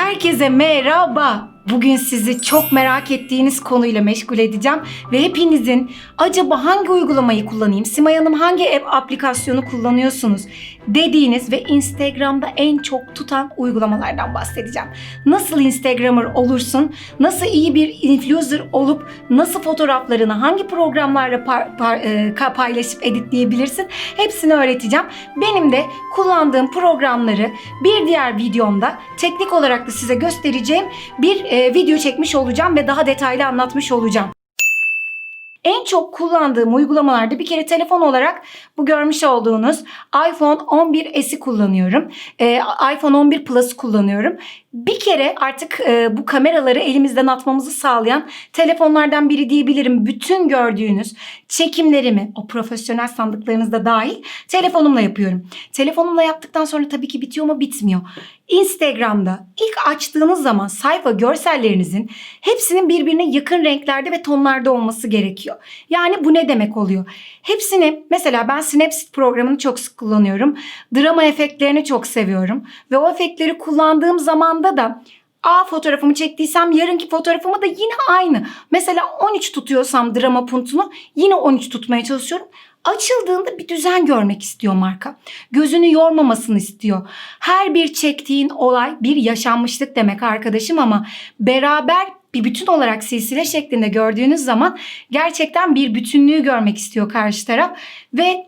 Herkese merhaba. Bugün sizi çok merak ettiğiniz konuyla meşgul edeceğim ve hepinizin acaba hangi uygulamayı kullanayım, Simay Hanım hangi ev aplikasyonu kullanıyorsunuz dediğiniz ve Instagram'da en çok tutan uygulamalardan bahsedeceğim. Nasıl Instagrammer olursun, nasıl iyi bir influencer olup nasıl fotoğraflarını hangi programlarla par- par- e, paylaşıp editleyebilirsin hepsini öğreteceğim. Benim de kullandığım programları bir diğer videomda teknik olarak da size göstereceğim bir e, video çekmiş olacağım ve daha detaylı anlatmış olacağım. En çok kullandığım uygulamalarda bir kere telefon olarak bu görmüş olduğunuz iPhone 11s'i kullanıyorum. Ee, iPhone 11 Plus kullanıyorum. Bir kere artık e, bu kameraları elimizden atmamızı sağlayan telefonlardan biri diyebilirim. Bütün gördüğünüz çekimlerimi o profesyonel sandıklarınızda dahil telefonumla yapıyorum. Telefonumla yaptıktan sonra tabii ki bitiyor mu bitmiyor. Instagram'da ilk açtığınız zaman sayfa görsellerinizin hepsinin birbirine yakın renklerde ve tonlarda olması gerekiyor. Yani bu ne demek oluyor? Hepsini mesela ben Snapseed programını çok sık kullanıyorum. Drama efektlerini çok seviyorum. Ve o efektleri kullandığım zamanda da A fotoğrafımı çektiysem yarınki fotoğrafımı da yine aynı. Mesela 13 tutuyorsam drama puntunu yine 13 tutmaya çalışıyorum. Açıldığında bir düzen görmek istiyor marka. Gözünü yormamasını istiyor. Her bir çektiğin olay bir yaşanmışlık demek arkadaşım ama beraber bir bütün olarak silsile şeklinde gördüğünüz zaman gerçekten bir bütünlüğü görmek istiyor karşı taraf ve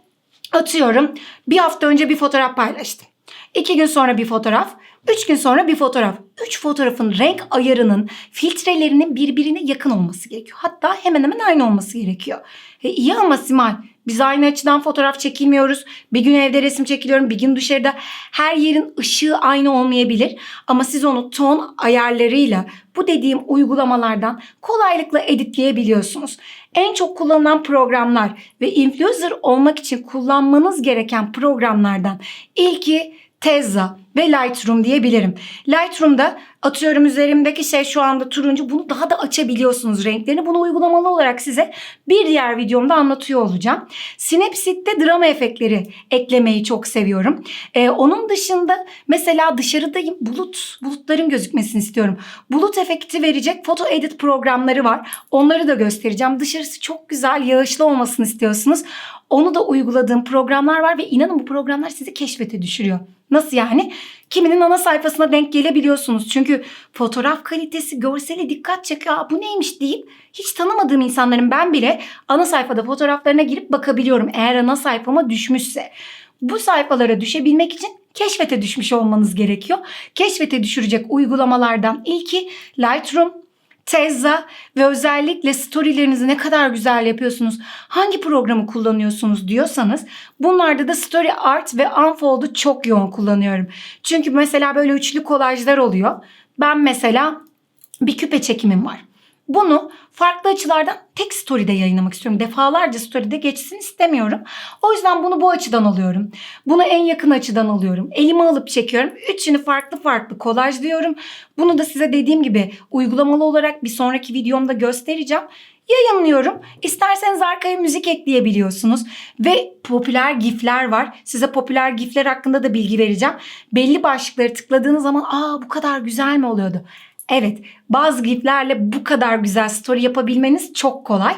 atıyorum bir hafta önce bir fotoğraf paylaştım. İki gün sonra bir fotoğraf, üç gün sonra bir fotoğraf. Üç fotoğrafın renk ayarının, filtrelerinin birbirine yakın olması gerekiyor. Hatta hemen hemen aynı olması gerekiyor. E iyi ama Simay, biz aynı açıdan fotoğraf çekilmiyoruz. Bir gün evde resim çekiliyorum, bir gün dışarıda. Her yerin ışığı aynı olmayabilir. Ama siz onu ton ayarlarıyla bu dediğim uygulamalardan kolaylıkla editleyebiliyorsunuz. En çok kullanılan programlar ve influencer olmak için kullanmanız gereken programlardan ilki Tezza ve Lightroom diyebilirim. Lightroom'da atıyorum üzerimdeki şey şu anda turuncu. Bunu daha da açabiliyorsunuz renklerini. Bunu uygulamalı olarak size bir diğer videomda anlatıyor olacağım. Snapseed'de drama efektleri eklemeyi çok seviyorum. Ee, onun dışında mesela dışarıdayım bulut bulutların gözükmesini istiyorum. Bulut efekti verecek foto edit programları var. Onları da göstereceğim. Dışarısı çok güzel yağışlı olmasını istiyorsunuz. Onu da uyguladığım programlar var ve inanın bu programlar sizi keşfete düşürüyor. Nasıl yani? Kiminin ana sayfasına denk gelebiliyorsunuz. Çünkü fotoğraf kalitesi, görseli dikkat çekiyor. Bu neymiş deyip hiç tanımadığım insanların ben bile ana sayfada fotoğraflarına girip bakabiliyorum. Eğer ana sayfama düşmüşse. Bu sayfalara düşebilmek için keşfete düşmüş olmanız gerekiyor. Keşfete düşürecek uygulamalardan ilki Lightroom, Tezza ve özellikle storylerinizi ne kadar güzel yapıyorsunuz, hangi programı kullanıyorsunuz diyorsanız bunlarda da Story Art ve Unfold'u çok yoğun kullanıyorum. Çünkü mesela böyle üçlü kolajlar oluyor. Ben mesela bir küpe çekimim var. Bunu farklı açılardan tek story'de yayınlamak istiyorum. Defalarca story'de geçsin istemiyorum. O yüzden bunu bu açıdan alıyorum. Bunu en yakın açıdan alıyorum. Elime alıp çekiyorum. Üçünü farklı farklı kolajlıyorum. Bunu da size dediğim gibi uygulamalı olarak bir sonraki videomda göstereceğim yayınlıyorum. İsterseniz arkaya müzik ekleyebiliyorsunuz. Ve popüler gifler var. Size popüler gifler hakkında da bilgi vereceğim. Belli başlıkları tıkladığınız zaman aa bu kadar güzel mi oluyordu? Evet bazı giflerle bu kadar güzel story yapabilmeniz çok kolay.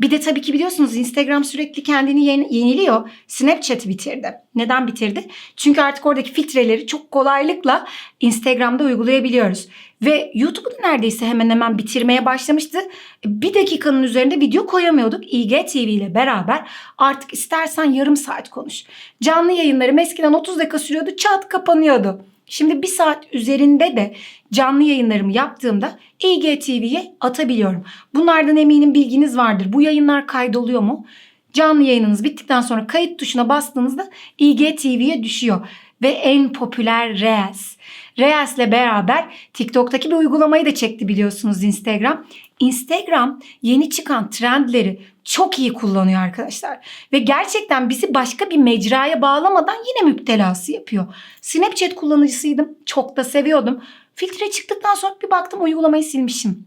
Bir de tabii ki biliyorsunuz Instagram sürekli kendini yeni- yeniliyor. Snapchat bitirdi. Neden bitirdi? Çünkü artık oradaki filtreleri çok kolaylıkla Instagram'da uygulayabiliyoruz. Ve YouTube'u da neredeyse hemen hemen bitirmeye başlamıştı. Bir dakikanın üzerinde video koyamıyorduk. IGTV ile beraber artık istersen yarım saat konuş. Canlı yayınlarım eskiden 30 dakika sürüyordu çat kapanıyordu. Şimdi bir saat üzerinde de canlı yayınlarımı yaptığımda IGTV'ye atabiliyorum. Bunlardan eminim bilginiz vardır. Bu yayınlar kaydoluyor mu? Canlı yayınınız bittikten sonra kayıt tuşuna bastığınızda IGTV'ye düşüyor. Ve en popüler Reels. Reels ile beraber TikTok'taki bir uygulamayı da çekti biliyorsunuz Instagram. Instagram yeni çıkan trendleri çok iyi kullanıyor arkadaşlar. Ve gerçekten bizi başka bir mecraya bağlamadan yine müptelası yapıyor. Snapchat kullanıcısıydım. Çok da seviyordum. Filtre çıktıktan sonra bir baktım uygulamayı silmişim.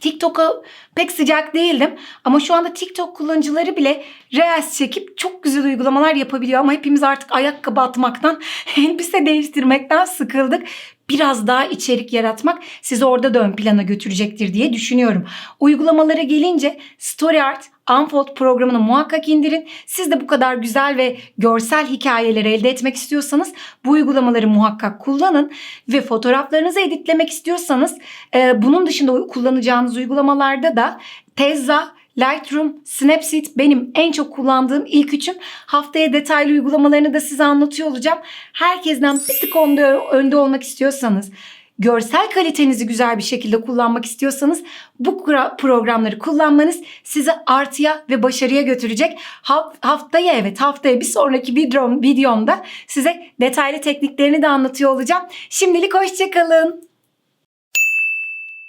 TikTok'a pek sıcak değildim ama şu anda TikTok kullanıcıları bile Reels çekip çok güzel uygulamalar yapabiliyor ama hepimiz artık ayakkabı atmaktan, elbise değiştirmekten sıkıldık. Biraz daha içerik yaratmak sizi orada da ön plana götürecektir diye düşünüyorum. Uygulamalara gelince StoryArt, Unfold programını muhakkak indirin. Siz de bu kadar güzel ve görsel hikayeleri elde etmek istiyorsanız bu uygulamaları muhakkak kullanın. Ve fotoğraflarınızı editlemek istiyorsanız e, bunun dışında kullanacağınız uygulamalarda da Tezza, Lightroom, Snapseed benim en çok kullandığım ilk üçüm. Haftaya detaylı uygulamalarını da size anlatıyor olacağım. Herkesten bir tık önde, önde olmak istiyorsanız, görsel kalitenizi güzel bir şekilde kullanmak istiyorsanız bu programları kullanmanız sizi artıya ve başarıya götürecek. Ha- Haftaya evet haftaya bir sonraki videom, videomda size detaylı tekniklerini de anlatıyor olacağım. Şimdilik hoşçakalın.